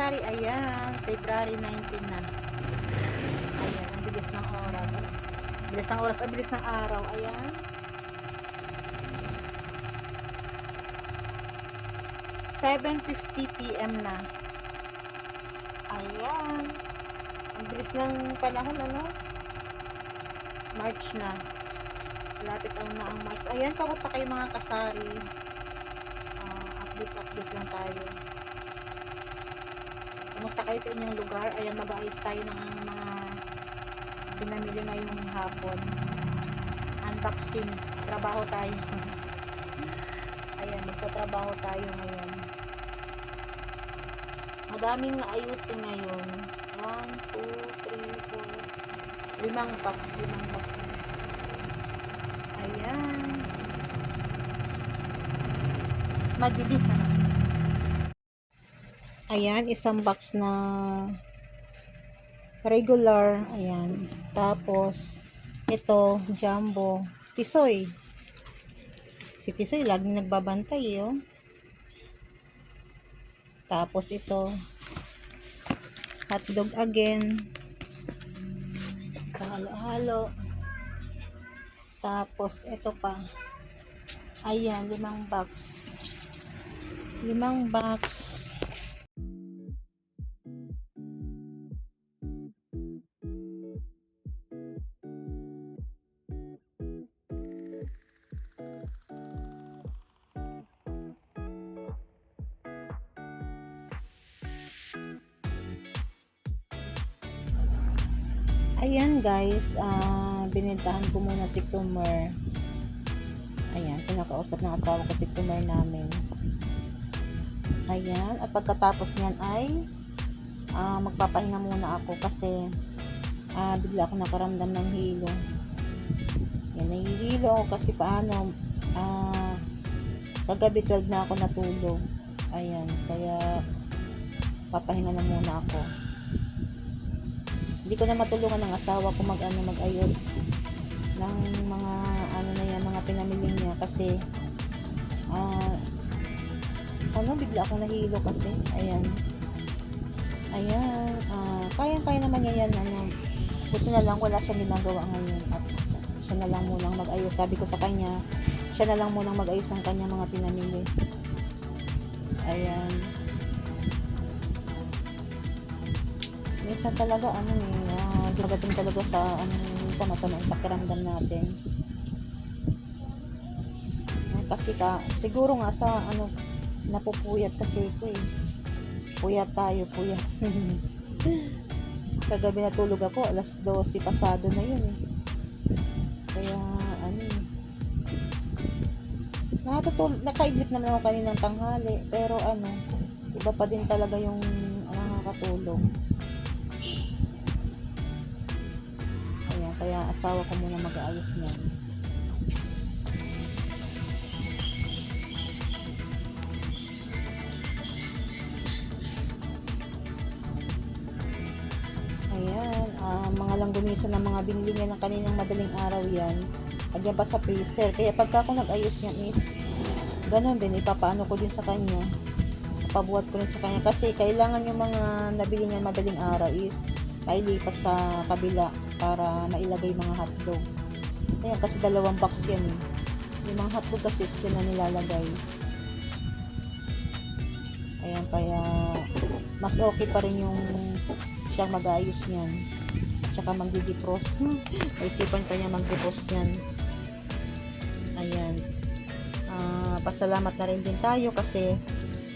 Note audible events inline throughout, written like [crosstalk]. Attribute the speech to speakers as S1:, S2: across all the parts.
S1: kasari, ayan, February 19 na. Ayan, ang bilis ng oras. Bilis ng oras, ang bilis ng araw. Ayan. Seven fifty PM na. Ayan. Ang bilis ng panahon, ano? March na. Malapit ang na ang March. Ayan, kamusta kayo mga kasari? Ah, update, update lang tayo. Kamusta kayo sa inyong lugar? Ayan, mag-aayos tayo ng mga pinamili ngayong hapon. Unboxing. Trabaho tayo. [laughs] Ayan, magtatrabaho tayo ngayon. Madaming ayusin ngayon. 1, 2, 3, 4. Limang box. Limang box. Ayan. Madilim na. Ayan, isang box na regular. Ayan. Tapos, ito, jumbo. Tisoy. Si Tisoy, laging nagbabantay, eh, oh. Tapos, ito, hotdog again. Halo-halo. Tapos, ito pa. Ayan, limang box. Limang box. Ayan guys, ah binentahan ko muna si Tumer. Ayan, kinakausap ng asawa ko si Tumer namin. Ayan, at pagkatapos niyan ay ah, magpapahinga muna ako kasi ah, bigla ako nakaramdam ng hilo. Yan, nahihilo ako kasi paano, ah, kagabi 12 na ako natulog. Ayan, kaya papahinga na muna ako hindi ko na matulungan ng asawa ko mag ano mag-ayos ng mga ano na yan mga pinamili niya kasi ah ano bigla akong nahilo kasi. Ayan. Ayan ah kayang kaya naman niya yan ano. Buti na lang wala siya ginagawa ngayon at siya na lang munang mag-ayos. Sabi ko sa kanya siya na lang munang mag-ayos ng kanya mga pinamili ayan minsan talaga ano eh uh, dumadating talaga sa ano minsan masama yung pakiramdam natin. Eh, kasi ka siguro nga sa ano napupuyat kasi ko eh. Puyat tayo puyat. [laughs] Kagabi natulog ako alas 12 pasado na yun eh. Kaya ano eh. Nakatutul nakaidlip naman ako kaninang tanghali pero ano iba pa din talaga yung nakakatulog Asawa ko muna mag-aayos niyan. Ayan, ah, mga langgumisa ng mga binili niya ng kaninang madaling araw yan. Lagyan pa sa freezer. Kaya pagka ako nag-ayos niyan is, ganun din, ipapaano ko din sa kanya. Pabuhat ko rin sa kanya. Kasi kailangan yung mga nabili niya madaling araw is, mailipat sa kabila para mailagay mga hotdog. Ayan, kasi dalawang box yan eh. Yung mga hotdog kasi dyan na nilalagay. Ayan, kaya mas okay pa rin yung siyang mag-aayos niyan. Tsaka magdi-defrost. [laughs] Naisipan pa niya mag-defrost niyan. Ayan. Ah, pasalamat na rin din tayo kasi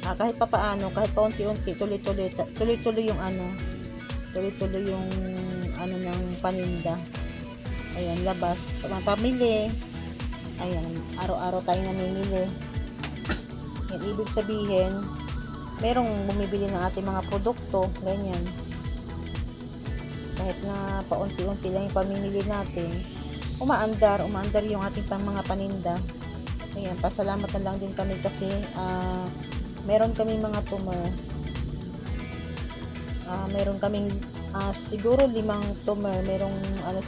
S1: ah, kahit pa paano, kahit pa unti-unti, tuloy-tuloy, tuloy-tuloy yung ano, tuloy-tuloy yung ano ng paninda. Ayan labas. Pamili ayan araw-araw tayo namimili. Yan ibig sabihin merong bumibili ng ating mga produkto ganyan. Kahit na paunti-unti lang yung pamimili natin umaandar umaandar yung ating pang mga paninda. Ayan pasalamat na lang din kami kasi ah, meron kami mga tumor ah meron kaming ah, siguro limang tumor. Merong ano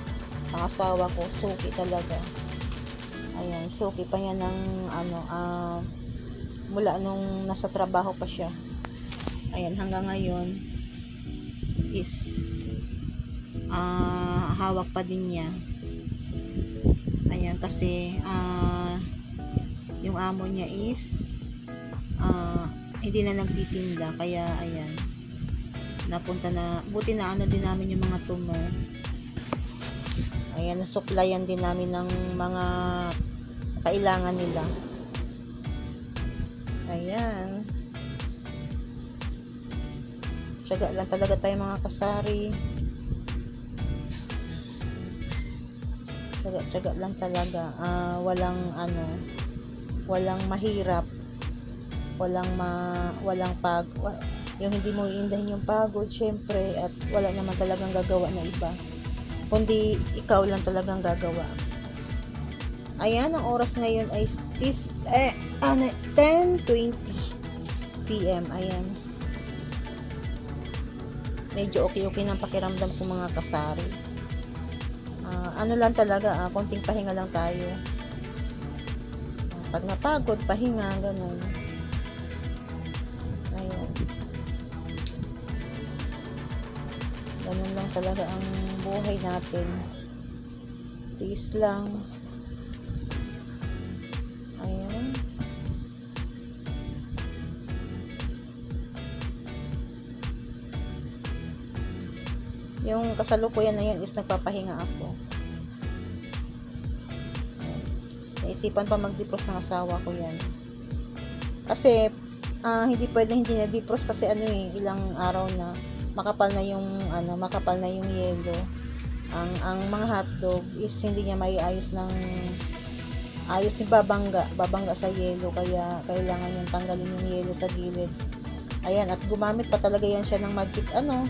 S1: asawa ko suki talaga. Ayan suki pa niya ng ano ah, mula nung nasa trabaho pa siya. Ayan hanggang ngayon is ah hawak pa din niya. Ayan kasi ah yung amo niya is ah hindi na nagtitinda. Kaya ayan napunta na buti na ano din namin yung mga tumor ayan nasuplayan din namin ng mga kailangan nila ayan Tiyaga lang talaga tayo mga kasari. Tiyaga, tiyaga lang talaga. Ah, walang ano, walang mahirap. Walang ma, walang pag, yung hindi mo iindahin yung pagod, syempre, at wala naman talagang gagawa na iba. Kundi ikaw lang talagang gagawa. Ayan, ang oras ngayon ay is, eh, ano, 10.20 p.m. Ayan medyo okay-okay ng pakiramdam ko mga kasari. Ah, ano lang talaga, ah, konting pahinga lang tayo. Ah, pag napagod, pahinga, ganun. Lang talaga ang buhay natin. Tiis lang. Ayun. Yung kasalukuyan na yun is nagpapahinga ako. Ayan. Naisipan pa mag-defrost ng asawa ko yan. Kasi, ah, hindi pwede hindi na defrost kasi ano eh, ilang araw na makapal na yung ano, makapal na yung yelo. Ang ang mga hotdog is hindi niya maiayos ng ayos yung babangga, babangga sa yelo kaya kailangan yung tanggalin yung yelo sa gilid. Ayan, at gumamit pa talaga yan siya ng magic ano,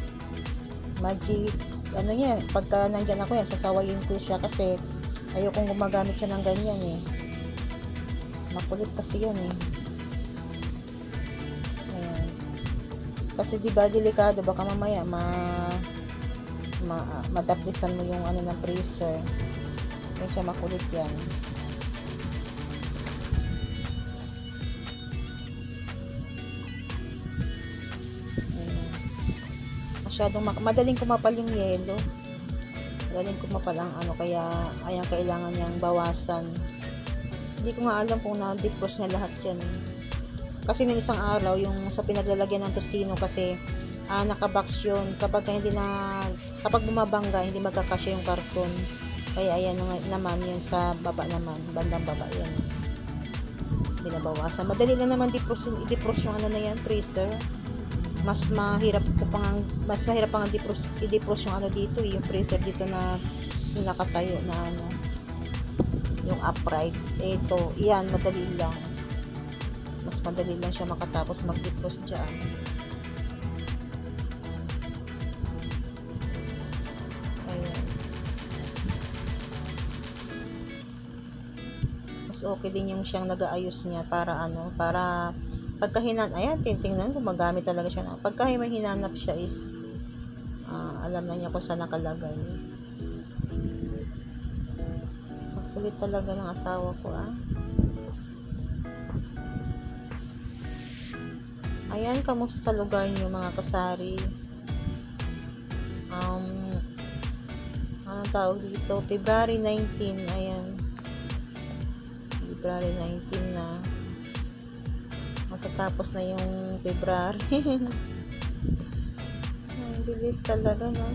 S1: magic ano yan, pagka nandyan ako yan, sasawayin ko siya kasi ayokong gumagamit siya ng ganyan eh. Makulit kasi yan eh. Kasi di ba delikado, baka mamaya ma ma madapdisan mo yung ano ng freezer. Kaya siya makulit yan. Ayan masyadong mak- madaling kumapal yung yelo. Madaling kumapal ang ano, kaya ayan kailangan niyang bawasan. Hindi ko nga alam kung na-defrost niya lahat yan. Kasi nung isang araw, yung sa pinaglalagyan ng tosino kasi ah, nakabox yun. Kapag hindi na, kapag bumabangga, hindi magkakasya yung karton. Kaya ayan na, naman yan sa baba naman, bandang baba yan. Binabawasan. Madali lang naman defrost, i-defrost yung ano na yan, freezer mas mahirap ko pang mas mahirap pang i-defrost, i-defrost yung ano dito eh, yung freezer dito na yung nakatayo na ano yung upright ito iyan madali lang madali lang siya makatapos mag-defrost dyan. Mas okay din yung siyang nag-aayos niya para ano para pagka hinan ayan titingnan gumagamit talaga siya. Na pagka may hinanap siya is ah, alam na niya kung saan nakalagay. Makulit talaga ng asawa ko ah ayan kamusta sa lugar niyo mga kasari um anong tawag dito February 19 ayan February 19 na matatapos na yung February. [laughs] Ang bilis talaga, no?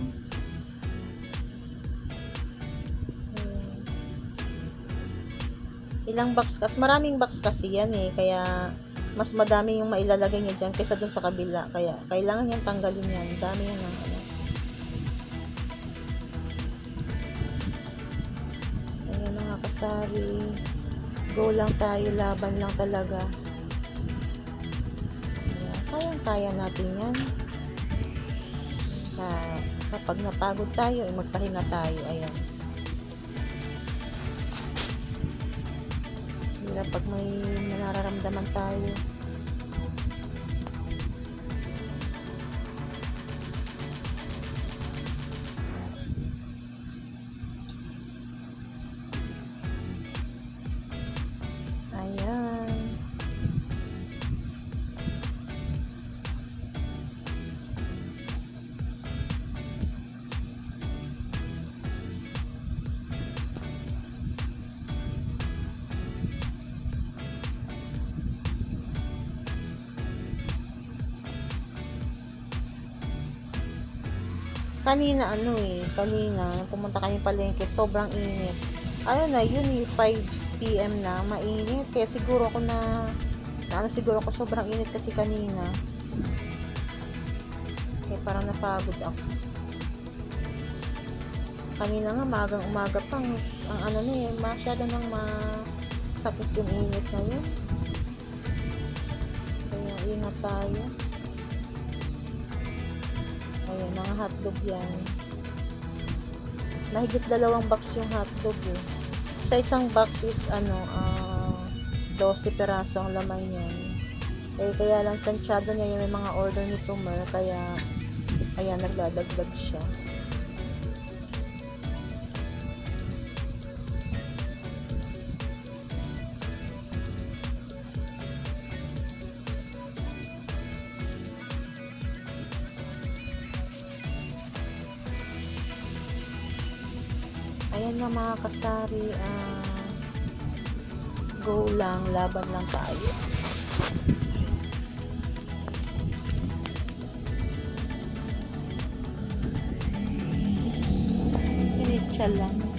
S1: Ayan. Ilang box kasi, maraming box kasi yan eh, kaya mas madami yung mailalagay niya dyan kaysa dun sa kabila. Kaya, kailangan niyang tanggalin yan. Dami yan ng ano. Ayan mga kasari. Go lang tayo, laban lang talaga. Kayang-kaya natin yan. Ka, kapag napagod tayo, magpahinga tayo. Ayan. Pag may nararamdaman tayo. Kanina ano eh, kanina pumunta kami palengke, sobrang init. Ano na, yun eh, 5 p.m. na, mainit. Kaya siguro ako na, na ano siguro ako sobrang init kasi kanina. Kaya parang napagod ako. Kanina nga, magang umaga pang, ang ano na eh, masyado nang masakit yung init na yun. Kaya ingat tayo. Mga hotdog yan. Mahigit dalawang box yung hotdog eh. Sa isang box is ano, ah 12 peraso ang laman yan. Eh, kaya lang tansyado niya yung mga order ni Tumer, kaya ayan, nagdadagdag siya. Ayan na mga kasari, ah, go lang, laban lang tayo. Pinitsa lang.